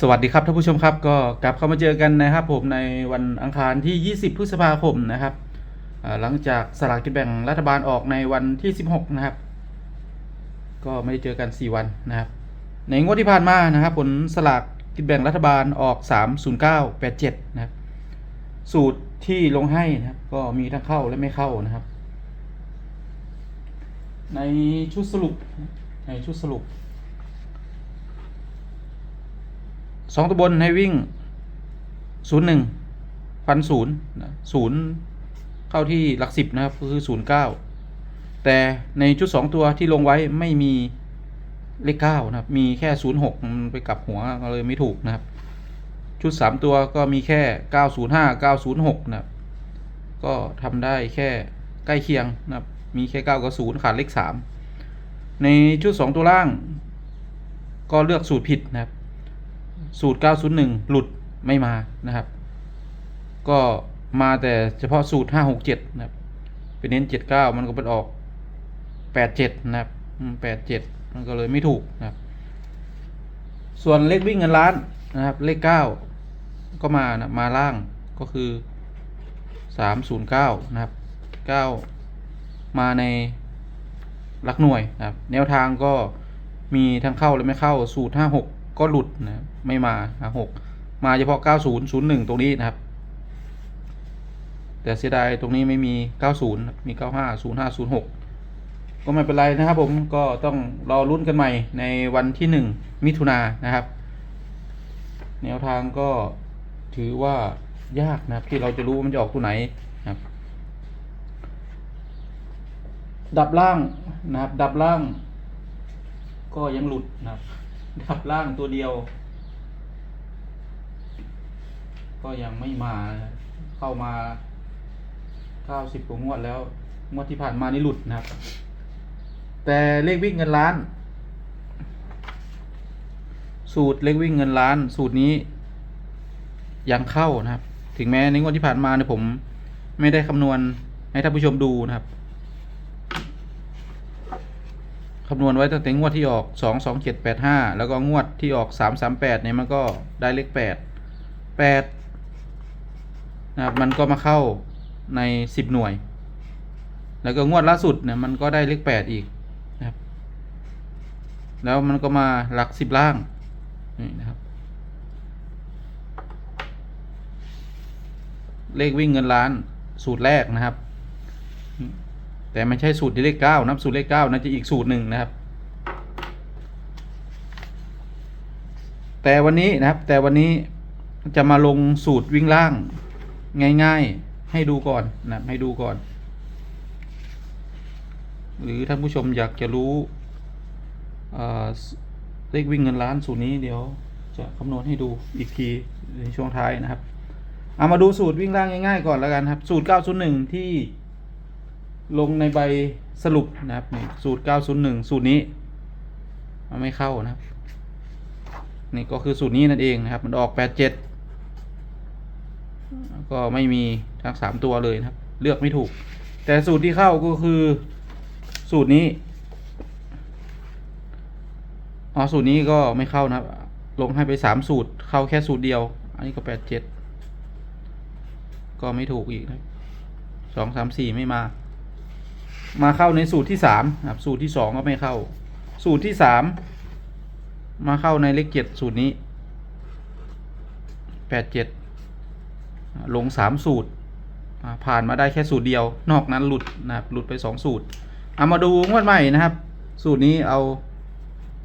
สวัสดีครับท่านผู้ชมครับก็กลับเข้ามาเจอกันนะครับ ผมในวันอังคารที่ 20 พฤษภาคมนะครับหลังจากสลากกินแบ่งรัฐบาลออกในวันที่ 16 นะครับ ก็ไม่ได้เจอกัน 4 วันนะครับ ในงวดที่ผ่านมานะครับ ผลสลากกินแบ่งรัฐบาลออก 30987 นะครับ สูตรที่ลงให้นะครับ ก็มีทั้งเข้าและไม่เข้านะครับ ในชุดสรุปในชุดสรุป สองตัวบนให้วิ่งศูนย์หนึ่งฟันศูนย์ศูนย์เข้าที่หลักสิบนะครับก็คือศูนย์เก้าแต่ในชุดสองตัวที่ลงไว้ไม่มีเลขเก้านะครับ มีแค่ศูนย์หกมันไปกลับหัวก็เลยไม่ถูกนะครับ ชุดสามตัวก็มีแค่เก้าศูนย์ห้าเก้าศูนย์หกนะครับ ก็ทำได้แค่ใกล้เคียงนะครับ มีแค่เก้ากับศูนย์ขาดเลขสามในชุดสองตัวล่าง ก็เลือกสูตรผิดนะครับ สูตร 901 หลุดไม่มานะครับ ก็มาแต่เฉพาะสูตร 567 นะครับไปเน้น 79 มันก็เป็นออก 87 นะครับ 87 มันก็เลยไม่ถูกนะครับ ส่วนเลขวิ่งเงินล้านนะครับ เลข 9 ก็มานะมาล่างก็คือ 309 นะครับ 9 มาในหลักหน่วยนะครับ แนวทางก็มีทั้งเข้าและไม่เข้าสูตร 56 ก็หลุดนะไม่มาหกมาเฉพาะ 90 01 ตรงนี้นะครับ แต่เสียดายตรงนี้ไม่มี 90 มี 95 05 06 ก็ไม่เป็นไรนะครับผมก็ต้องรอรุ่นกันใหม่ในวันที่ 1 มิถุนายนนะครับ แนวทางก็ถือว่ายากนะครับ ที่เราจะรู้ว่ามันจะออกตัวไหนนะครับ ดับล่างนะครับ ดับล่าง ก็ยังหลุดนะครับ ดับล่างตัวเดียว ก็ยังไม่มาเข้ามาเก้าสิบกว่างวดแล้ว งวดที่ผ่านมานี่หลุดนะครับ แต่เลขวิ่งเงินล้าน สูตรเลขวิ่งเงินล้าน สูตรนี้ยังเข้านะครับ ถึงแม้ในงวดที่ผ่านมาเนี่ยผม ไม่ได้คำนวณให้ท่านผู้ชมดูนะครับ คำนวณไว้ตั้งแต่งวดที่ออกสองสองเจ็ดแปดห้าแล้วก็งวดที่ออกสามสามแปดเนี่ยมันก็ได้เลขแปดแปดนะครับมันก็มาเข้าในสิบหน่วย แล้วก็งวดล่าสุดเนี่ยมันก็ได้เลขแปดอีกนะครับ แล้วมันก็มาหลักสิบล่างนี่นะครับ เลขวิ่งเงินล้านสูตรแรกนะครับ แต่ไม่ใช่สูตรที่เลขเก้านับสูตรเลขเก้านะจะอีกสูตรหนึ่งนะครับ แต่วันนี้นะครับแต่วันนี้จะมาลงสูตรวิ่งล่างง่ายๆให้ดูก่อนนะครับให้ดูก่อน หรือท่านผู้ชมอยากจะรู้เอ่อเลขวิ่งเงินล้านสูตรนี้เดี๋ยวจะคำนวณให้ดูอีกทีในช่วงท้ายนะครับ เอามาดูสูตรวิ่งล่างง่ายๆก่อนแล้วกันครับ สูตร 901 ที่ ลงในใบสรุปนะครับนี่สูตร 901 สูตรนี้ มันไม่เข้านะครับ นี่ก็คือสูตรนี้นั่นเองนะครับ มันออก 87 ก็ไม่มีทั้งสามตัวเลยนะครับ เลือกไม่ถูก แต่สูตรที่เข้าก็คือสูตรนี้อ๋อสูตรนี้ก็ไม่เข้านะครับ ลงให้ไปสามสูตร เข้าแค่สูตรเดียว อันนี้ก็87ก็ไม่ถูกอีกนะสองสามสี่ไม่มา มาเข้าในสูตรที่สามครับสูตรที่สองก็ไม่เข้า สูตรที่สามมาเข้าในเลขเจ็ดสูตรนี้แปดเจ็ดลงสามสูตรผ่านมาได้แค่สูตรเดียว นอกนั้นหลุดนะครับหลุดไปสองสูตรเอามาดูงวดใหม่นะครับ สูตรนี้เอา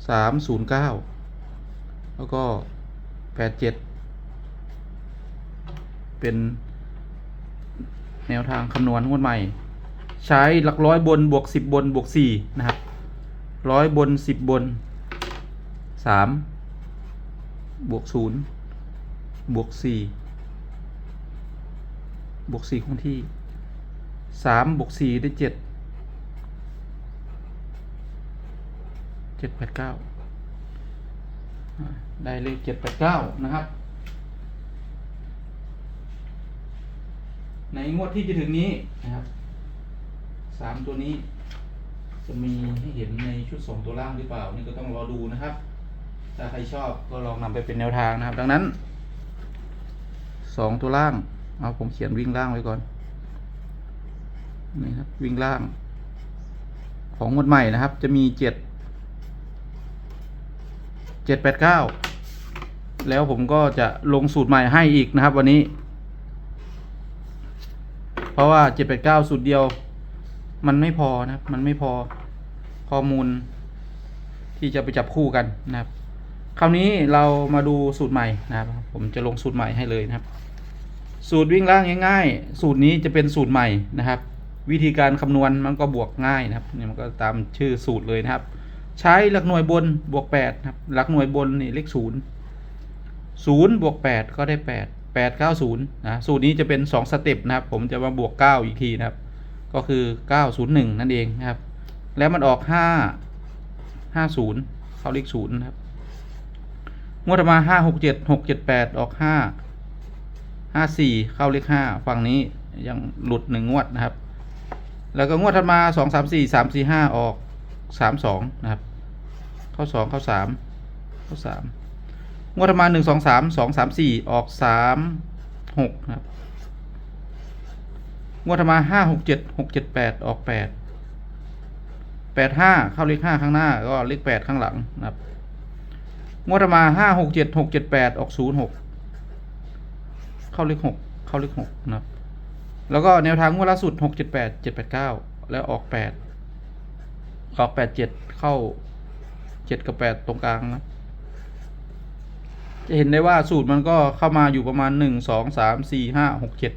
สามศูนย์เก้าแล้วก็แปดเจ็ดเป็นแนวทางคำนวณงวดใหม่ ใช้หลักร้อยบนบวกสิบบนบวกสี่นะครับร้อยบนสิบบนสามบวกศูนย์บวกสี่บวกสี่คงที่สามบวกสี่ได้เจ็ดเจ็ดแปดเก้าได้เลขเจ็ดแปดเก้านะครับ ในงวดที่จะถึงนี้นะครับ สามตัวนี้ จะมีให้เห็นในชุดสองตัวล่างหรือเปล่า นี่ก็ต้องรอดูนะครับ ถ้าใครชอบก็ลองนำไปเป็นแนวทางนะครับ ดังนั้นสองตัวล่าง เอาผมเขียนวิ่งล่างไว้ก่อน นี่ครับ วิ่งล่าง ของงวดใหม่นะครับ จะมีเจ็ดเจ็ดแปดเก้าแล้วผมก็จะลงสูตรใหม่ให้อีกนะครับวันนี้ เพราะว่าเจ็ดแปดเก้าสูตรเดียว มันไม่พอนะครับ มันไม่พอข้อมูล ที่จะไปจับคู่กันนะครับ คราวนี้เรามาดูสูตรใหม่นะครับ ผมจะลงสูตรใหม่ให้เลยนะครับ สูตรวิ่งล่างง่ายๆ สูตรนี้จะเป็นสูตรใหม่นะครับ วิธีการคำนวณมันก็บวกง่ายนะครับเนี่ยมันก็ตามชื่อสูตรเลยนะครับ ใช้หลักหน่วยบนบวกแปดครับ หลักหน่วยบนนี่เลขศูนย์ศูนย์บวกแปดก็ได้แปดแปดเก้าศูนย์นะ สูตรนี้จะเป็นสองสเต็ปนะครับ ผมจะมาบวกเก้าอีกทีนะครับ ก็คือเก้าศูนย์หนึ่งนั่นเองนะครับ แล้วมันออกห้าห้าศูนย์เข้าเลขศูนย์นะครับ งวดถัดมาห้าหกเจ็ดหกเจ็ดแปดออกห้าห้าสี่เข้าเลขห้าฝั่งนี้ยังหลุดหนึ่งงวดนะครับ แล้วก็งวดถัดมาสองสามสี่สามสี่ห้าออกสามสองนะครับ เข้าสองเข้าสามเข้าสามงวดถัดมาหนึ่งสองสามสองสามสี่ออกสามหกนะครับ งวดมาห้าหกเจ็ดหกเจ็ดแปดออกแปดแปดห้าเข้าเลขห้าข้างหน้า ก็เลขแปดข้างหลังนะครับ งวดถัดมาห้าหกเจ็ดหกเจ็ดแปดออกศูนย์หกเข้าเลขหกเข้าเลขหกนะครับ แล้วก็แนวทางงวดล่าสุดหกเจ็ดแปดเจ็ดแปดเก้าแล้วออกแปดออกแปดเจ็ดเข้าเจ็ดกับแปดตรงกลางนะจะเห็นได้ว่าสูตรมันก็เข้ามาอยู่ประมาณหนึ่งสองสามสี่ห้าหกเจ็ด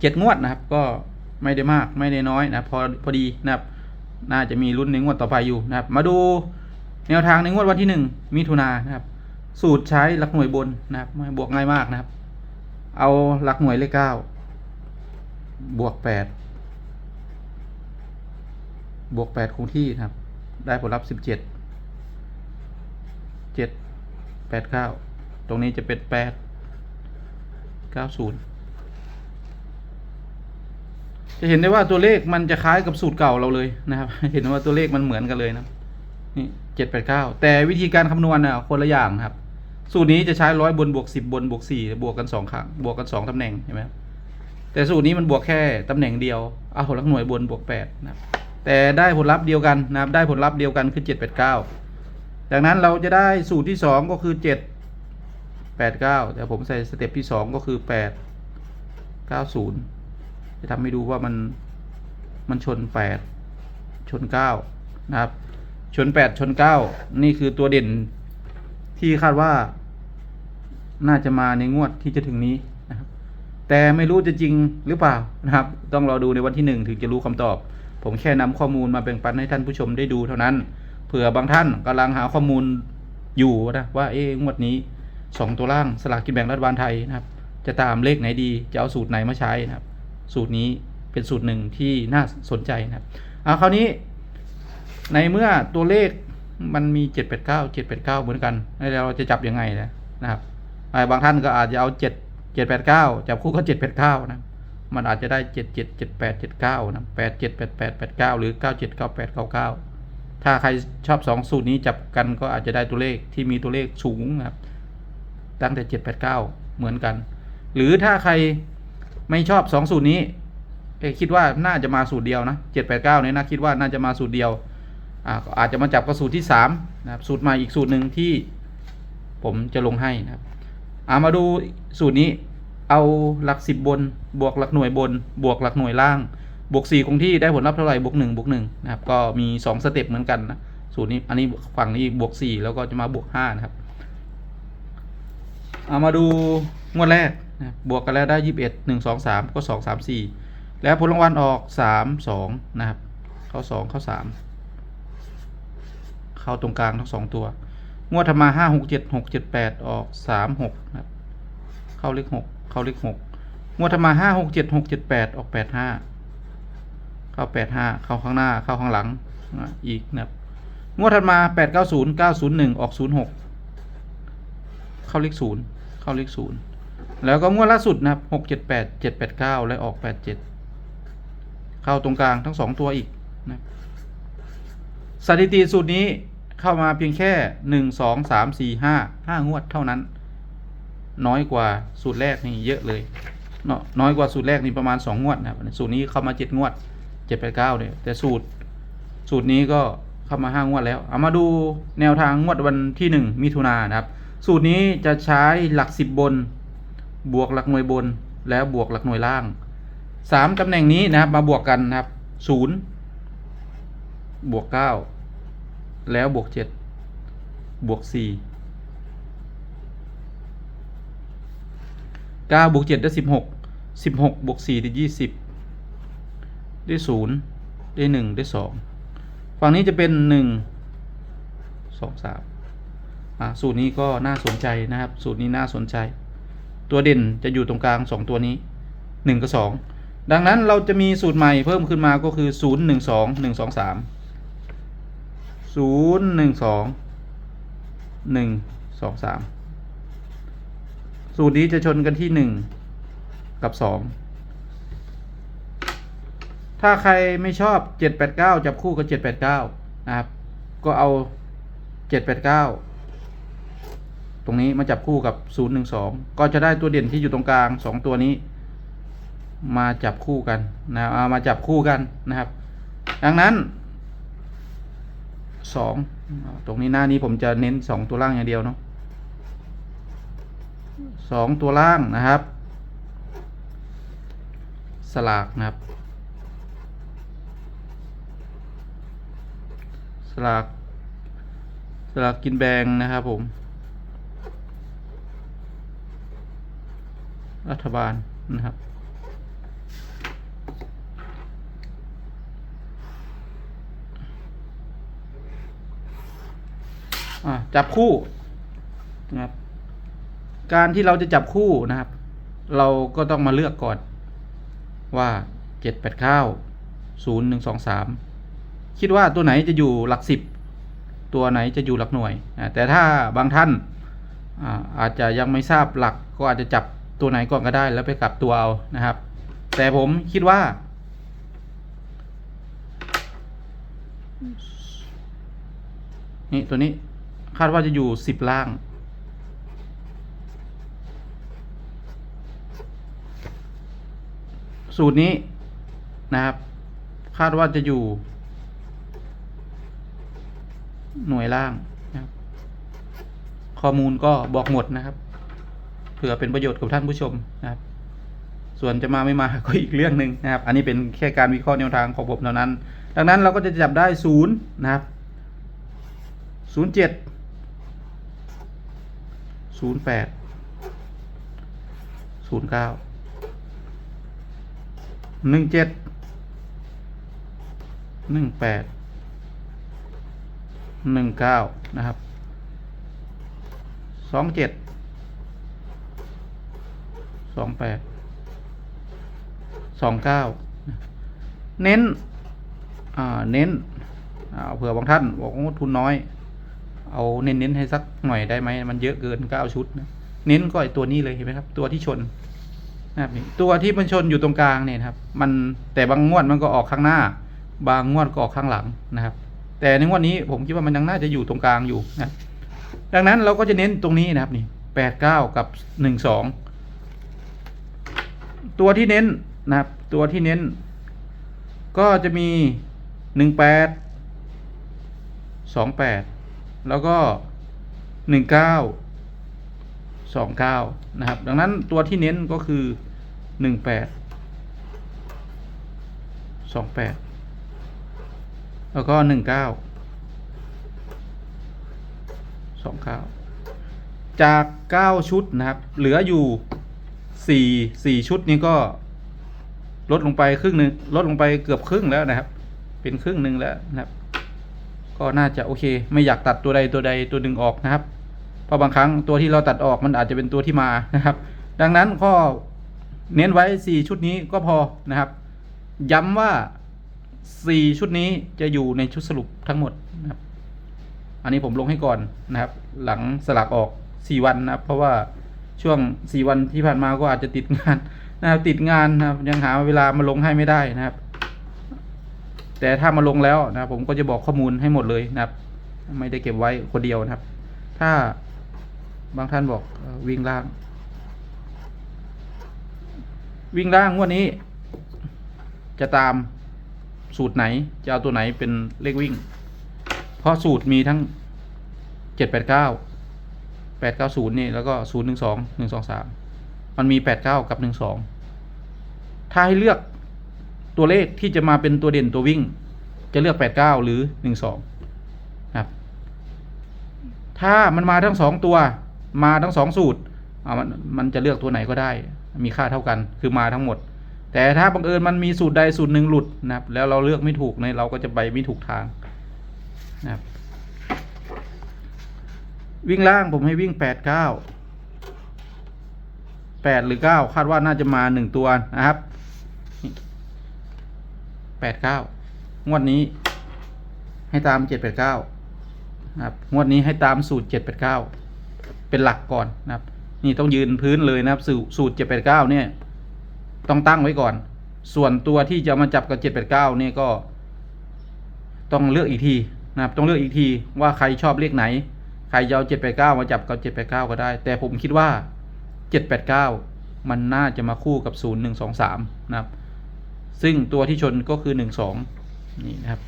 เจ็ดงวดนะครับ ก็ไม่ได้มากไม่ได้น้อยนะพอพอดีนะครับ น่าจะมีรุ่นในงวดต่อไปอยู่นะครับ มาดูแนวทางในงวดวันที่หนึ่งมิถุนานะครับ สูตรใช้หลักหน่วยบนนะครับบวกง่ายมากนะครับ เอาหลักหน่วยเลขเก้าบวกแปดบวกแปดคงที่นะครับ ได้ผลลัพธ์สิบเจ็ดเจ็ดแปดเก้าตรงนี้จะเป็นแปดเก้าศูนย์ จะเห็นได้ว่าตัวเลขมันจะคล้ายกับสูตรเก่าเราเลยนะครับ เห็นว่าตัวเลขมันเหมือนกันเลยนะนี่เจ็ดแปดเก้าแต่วิธีการคำนวณน่ะคนละอย่างครับ สูตรนี้จะใช้ร้อยบนบวกสิบบนบวกสี่บวกกันสองครั้งบวกกันสองตำแหน่งเห็นไหมครับแต่สูตรนี้มันบวกแค่ตำแหน่งเดียวเอาหลักหน่วยบนบวกแปดนะครับแต่ได้ผลลัพธ์เดียวกันนะครับได้ผลลัพธ์เดียวกันคือเจ็ดแปดเก้าดังนั้นเราจะได้สูตรที่สองก็คือเจ็ดแปดเก้าแต่ผมใส่สเต็ปที่สองก็คือแปดเก้าศูนย์ จะทำให้ดูว่ามันมันชนแปดชนเก้านะครับ ชนแปดชนเก้านี่คือตัวเด่นที่คาดว่า น่าจะมาในงวดที่จะถึงนี้นะครับ แต่ไม่รู้จะจริงหรือเปล่านะครับ ต้องรอดูในวันที่หนึ่งถึงจะรู้คำตอบ ผมแค่นำข้อมูลมาแบ่งปันให้ท่านผู้ชมได้ดูเท่านั้น เผื่อบางท่านกำลังหาข้อมูลอยู่นะว่าเอ๊งวดนี้สองตัวล่างสลากกินแบ่งรัฐบาลไทยนะครับ จะตามเลขไหนดีจะเอาสูตรไหนมาใช้นะครับ สูตรนี้เป็นสูตรหนึ่งที่น่าสนใจนะครับเอาคราวนี้ในเมื่อตัวเลขมันมีเจ็ดแปดเก้าเจ็ดแปดเก้าเหมือนกันแล้วเราจะจับยังไงนะนะครับบางท่านก็อาจจะเอาเจ็ดเจ็ดแปดเก้าจับคู่ก็เจ็ดแปดเก้านะ มันอาจจะได้เจ็ดเจ็ดเจ็ดแปดเจ็ดเก้านะแปดเจ็ดแปดแปดแปดเก้าหรือเก้าเจ็ดเก้าแปดเก้าเก้าถ้าใครชอบสองสูตรนี้จับกันก็อาจจะได้ตัวเลขที่มีตัวเลขสูงนะครับ ตั้งแต่เจ็ดแปดเก้าเหมือนกัน หรือถ้าใคร ไม่ชอบสองสูตรนี้เอคิดว่าน่าจะมาสูตรเดียวนะเจ็ดแปดเก้าเนี่ยนะคิดว่าน่าจะมาสูตรเดียวอ่าก็อาจจะมาจับกับสูตรที่สามนะครับสูตรใหม่อีกสูตรหนึ่งที่ผมจะลงให้นะครับอามาดูสูตรนี้เอาหลักสิบบน บวกหลักหน่วยบน บวกหลักหน่วยล่าง บวกสี่คงที่ได้ผลลัพธ์เท่าไหร่บวกหนึ่งบวกหนึ่งนะครับก็มีสองสเต็ปเหมือนกันนะสูตรนี้อันนี้ฝั่งนี้บวกสี่แล้วก็จะมาบวกห้านะครับเอามาดูงวดแรก นะบวกกันแล้วได้ยี่สิบเอ็ดหนึ่งสองสามก็สองสามสี่แล้วผลรางวัลออกสามสองนะครับ เข้าสองเข้าสามเข้าตรงกลางทั้งสองตัว งวดธรรมาห้าหกเจ็ดหกเจ็ดแปดออกสามหกนะครับ เข้าเลขหกเข้าเลขหกงวดธรรมาห้าหกเจ็ดหกเจ็ดแปดออกแปดห้าเข้าแปดห้าเข้าข้างหน้า เข้าข้างหลังอะอีกนะครับ งวดถัดมาแปดเก้าศูนย์เก้าศูนย์หนึ่งออกศูนย์หกเข้าเลขศูนย์เข้าเลขศูนย์ แล้วก็งวดล่าสุดนะครับหกเจ็ดแปดเจ็ดแปดเก้าและออกแปดเจ็ดเข้าตรงกลางทั้งสองตัวอีกนะสถิติสูตรนี้เข้ามาเพียงแค่หนึ่งสองสามสี่ห้าห้างวดเท่านั้น น้อยกว่าสูตรแรกนี่เยอะเลยเนาะน้อยกว่าสูตรแรกนี่ประมาณสองงวดนะสูตรนี้เข้ามาเจ็ดงวดเจ็ดแปดเก้าเนี่ยแต่สูตรสูตรนี้ก็เข้ามาห้างวดแล้วเอามาดูแนวทางงวดวันที่หนึ่งมิถุนายนนะครับ สูตรนี้จะใช้หลักสิบบน บวกหลักหน่วยบนแล้วบวกหลักหน่วยล่างสามตำแหน่งนี้นะครับ มาบวกกันนะครับศูนย์บวกเก้าแล้วบวกเจ็ดบวกสี่เก้าบวกเจ็ดได้สิบหกสิบหกบวกสี่ได้ยี่สิบได้ศูนย์ได้หนึ่งได้สองฝั่งนี้จะเป็นหนึ่งสองสามอ่าสูตรนี้ก็น่าสนใจนะครับ สูตรนี้น่าสนใจ ตัวเด่นจะอยู่ตรงกลางสองตัวนี้หนึ่งกับสองดังนั้นเราจะมีสูตรใหม่เพิ่มขึ้นมาก็คือศูนย์หนึ่งสองหนึ่งสองสามศูนย์หนึ่งสองหนึ่งสองสามสูตรนี้จะชนกันที่หนึ่งกับสองถ้าใครไม่ชอบเจ็ดแปดเก้าจับคู่กับเจ็ดแปดเก้านะครับ ก็เอาเจ็ดแปดเก้า ตรงนี้มาจับคู่กับ 0 1 2 ก็จะได้ตัวเด่นที่อยู่ตรงกลาง 2 ตัวนี้ มาจับคู่กันนะเอามาจับคู่กันนะครับ ดังนั้น 2 ตรงนี้หน้านี้ผมจะเน้น 2 ตัวล่างอย่างเดียวเนาะ2 ตัวล่างนะครับ สลากนะครับ สลาก สลากกินแบงนะครับผม รัฐบาลนะครับ จับคู่นะครับ การที่เราจะจับคู่นะครับ เราก็ต้องมาเลือกก่อนว่าเจ็ดแปดเก้าศูนย์หนึ่งสองสามคิดว่าตัวไหนจะอยู่หลักสิบตัวไหนจะอยู่หลักหน่วย แต่ถ้าบางท่านอาอาจจะยังไม่ทราบหลักก็อาจจะจับ ตัวไหนก่อนก็ได้แล้วไปกลับตัวเอานะครับ แต่ผมคิดว่า นี่ตัวนี้คาดว่าจะอยู่สิบล่าง สูตรนี้นะครับ คาดว่าจะอยู่ หน่วยล่างนะครับข้อมูลก็บอกหมดนะครับ เผื่อเป็นประโยชน์กับท่านผู้ชมนะครับ ส่วนจะมาไม่มาก็อีกเรื่องหนึ่งนะครับ อันนี้เป็นแค่การวิเคราะห์แนวทางของผมเท่านั้น ดังนั้นเราก็จะจับได้ศูนย์นะครับศูนย์เจ็ดศูนย์แปดศูนย์เก้าหนึ่งเจ็ดหนึ่งแปดหนึ่งเก้านะครับสองเจ็ด สองแปดสองเก้าเน้นเน้นอ่าเผื่อบางท่านบอกว่าทุนน้อย เอาเน้นเน้นให้สักหน่อยได้ไหมมันเยอะเกินเก้าชุดนะเน้นก็ไอตัวนี้เลยเห็นไหมครับ ตัวที่ชนนะครับตัวที่มันชนอยู่ตรงกลางเนี่ยครับ มันแต่บางงวดมันก็ออกข้างหน้า บางงวดก็ออกข้างหลังนะครับ แต่ในงวดนี้ผมคิดว่ามันยังน่าจะอยู่ตรงกลางอยู่นะดังนั้นเราก็จะเน้นตรงนี้นะครับนี่แปดเก้ากับหนึ่งสอง ตัวที่เน้นนะครับ ตัวที่เน้น ก็จะมีหนึ่งแปดสองแปดแล้วก็หนึ่งเก้าสองเก้านะครับ ดังนั้นตัวที่เน้นก็คือหนึ่งแปดสองแปดแล้วก็หนึ่งเก้าสองเก้าจากเก้าชุดนะครับ เหลืออยู่ สี่สี่ชุดนี้ก็ลดลงไปครึ่งหนึ่งลดลงไปเกือบครึ่งแล้วนะครับ เป็นครึ่งหนึ่งแล้วนะครับ ก็น่าจะโอเค ไม่อยากตัดตัวใดตัวใดตัวหนึ่งออกนะครับ เพราะบางครั้งตัวที่เราตัดออกมันอาจจะเป็นตัวที่มานะครับ ดังนั้นก็เน้นไว้สี่ชุดนี้ก็พอนะครับ ย้ำว่าสี่ชุดนี้จะอยู่ในชุดสรุปทั้งหมดนะครับ อันนี้ผมลงให้ก่อนนะครับ หลังสลักออกสี่วันนะครับ เพราะว่า ช่วงสี่วันที่ผ่านมาก็อาจจะติดงานนะครับติดงานนะครับยังหาเวลามาลงให้ไม่ได้นะครับ แต่ถ้ามาลงแล้วนะครับผมก็จะบอกข้อมูลให้หมดเลยนะครับ ไม่ได้เก็บไว้คนเดียวนะครับ ถ้าบางท่านบอกวิ่งล่าง วิ่งล่างงวดนี้ จะตามสูตรไหนจะเอาตัวไหนเป็นเลขวิ่ง เพราะสูตรมีทั้งเจ็ดแปดเก้า แปดเก้าศูนย์นี่แล้วก็ศูนย์หนึ่งสองหนึ่งสองสามมันมีแปดเก้ากับหนึ่งสองถ้าให้เลือกตัวเลขที่จะมาเป็นตัวเด่นตัววิ่ง จะเลือกแปดเก้าหรือหนึ่งสองครับ ถ้ามันมาทั้งสองตัว มาทั้งสองสูตรอ่ามันมันจะเลือกตัวไหนก็ได้ มีค่าเท่ากันคือมาทั้งหมด แต่ถ้าบังเอิญมันมีสูตรใดสูตรหนึ่งหลุดนะครับ แล้วเราเลือกไม่ถูกในยเราก็จะไปไม่ถูกทางนะครับ วิ่งล่างผมให้วิ่งแปดเก้าแปดหรือเก้าคาดว่าน่าจะมาหนึ่งตัวนะครับแปดเก้างวดนี้ ให้ตามเจ็ดแปดเก้านะครับงวดนี้ให้ตามสูตรเจ็ดแปดเก้าเป็นหลักก่อนนะครับ นี่ต้องยืนพื้นเลยนะครับ สูตรสูตรเจ็ดแปดเก้าเนี่ย ต้องตั้งไว้ก่อน ส่วนตัวที่จะมาจับกับเจ็ดแปดเก้าเนี่ยก็ ต้องเลือกอีกทีนะครับ ต้องเลือกอีกทีว่าใครชอบเลขไหน ใครจะเอาเจ็ดแปดเก้ามาจับกับเจ็ดแปดเก้าก็ได้ แต่ผมคิดว่าเจ็ดแปดเก้ามันน่าจะมาคู่กับศูนย์หนึ่งสองสามนะครับ ซึ่งตัวที่ชนก็คือหนึ่งสองนี่นะครับ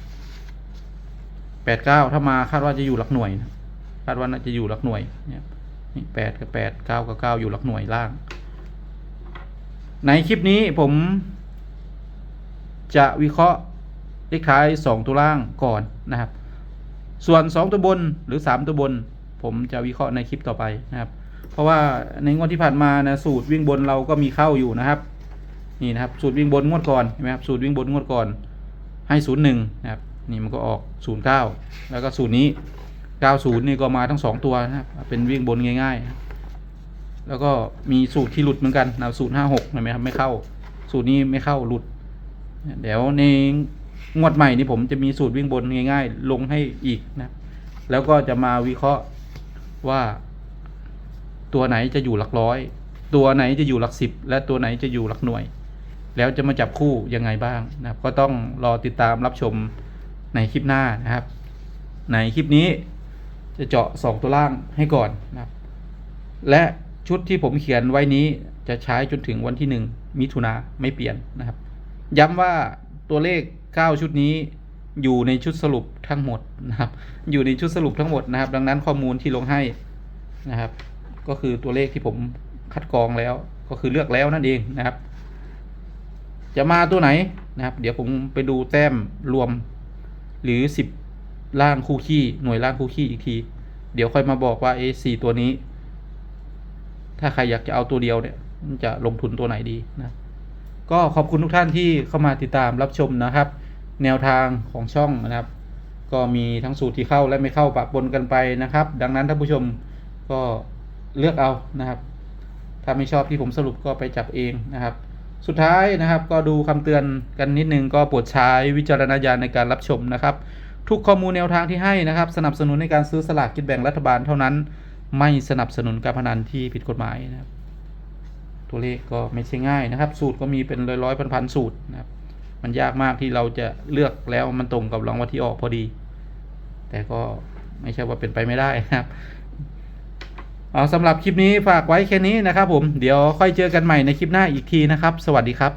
แปดเก้าถ้ามาคาดว่าจะอยู่หลักหน่วยนะคาดว่าน่าจะอยู่หลักหน่วยเนี่ยนี่แปดกับแปดเก้ากับเก้าอยู่หลักหน่วยล่าง ในคลิปนี้ผม จะวิเคราะห์เลขท้ายสองตัวล่างก่อนนะครับ ส่วนสองตัวบนหรือสามตัวบน ผมจะวิเคราะห์ในคลิปต่อไปนะครับ เพราะว่าในงวดที่ผ่านมานะสูตรวิ่งบนเราก็มีเข้าอยู่นะครับ นี่นะครับสูตรวิ่งบนงวดก่อนเห็นไหมครับสูตรวิ่งบนงวดก่อน ให้ศูนย์หนึ่งนะครับนี่มันก็ออกศูนย์เก้าแล้วก็สูตรนี้เก้าศูนย์นี่ก็มาทั้งสองตัวนะครับเป็นวิ่งบนง่าย ๆ แล้วก็มีสูตรที่หลุดเหมือนกันนะสูตรห้าหกเห็นไหมครับไม่เข้า สูตรนี้ไม่เข้าหลุด เดี๋ยวใน งวดใหม่นี้ผมจะมีสูตรวิ่งบนง่าย ๆ ลงให้อีกนะ แล้วก็จะมาวิเคราะห์ว่าตัวไหนจะอยู่หลักร้อย ตัวไหนจะอยู่หลักสิบ และตัวไหนจะอยู่หลักหน่วย แล้วจะมาจับคู่ยังไงบ้างนะครับ ก็ต้องรอติดตามรับชมในคลิปหน้านะครับ ในคลิปนี้จะเจาะสองตัวล่างให้ก่อนนะครับ และชุดที่ผมเขียนไว้นี้จะใช้จนถึงวันที่หนึ่งมิถุนาไม่เปลี่ยนนะครับ ย้ำว่าตัวเลข 9 ชุดนี้อยู่ในชุดสรุปทั้งหมดนะครับ อยู่ในชุดสรุปทั้งหมดนะครับ ดังนั้นข้อมูลที่ลงให้นะครับ ก็คือตัวเลขที่ผมคัดกรองแล้ว ก็คือเลือกแล้วนั่นเองนะครับ จะมาตัวไหนนะครับ เดี๋ยวผมไปดูแต้มรวม หรือ 10 ล่างคู่ขี้หน่วยล่างคู่ขี้อีกที เดี๋ยวค่อยมาบอกว่าเอสี่ตัวนี้ ถ้าใครอยากจะเอาตัวเดียวเนี่ยจะลงทุนตัวไหนดีนะ ก็ขอบคุณทุกท่านที่เข้ามาติดตามรับชมนะครับ แนวทางของช่องนะครับ ก็มีทั้งสูตรที่เข้าและไม่เข้าปะปนกันไปนะครับ ดังนั้นท่านผู้ชมก็เลือกเอานะครับ ถ้าไม่ชอบที่ผมสรุปก็ไปจับเองนะครับ สุดท้ายนะครับก็ดูคำเตือนกันนิดนึงก็โปรดใช้วิจารณญาณในการรับชมนะครับ ทุกข้อมูลแนวทางที่ให้นะครับ สนับสนุนในการซื้อสลากกินแบ่งรัฐบาลเท่านั้น ไม่สนับสนุนการพนันที่ผิดกฎหมายนะครับ ตัวเลขก็ไม่ใช่ง่ายนะครับ สูตรก็มีเป็นร้อยร้อยพันพันสูตรนะครับ มันยากมากที่เราจะเลือกแล้วมันตรงกับรางวัลที่ออกพอดี แต่ก็ไม่ใช่ว่าเป็นไปไม่ได้นะครับเอาสำหรับคลิปนี้ฝากไว้แค่นี้นะครับผม เดี๋ยวค่อยเจอกันใหม่ในคลิปหน้าอีกทีนะครับ สวัสดีครับ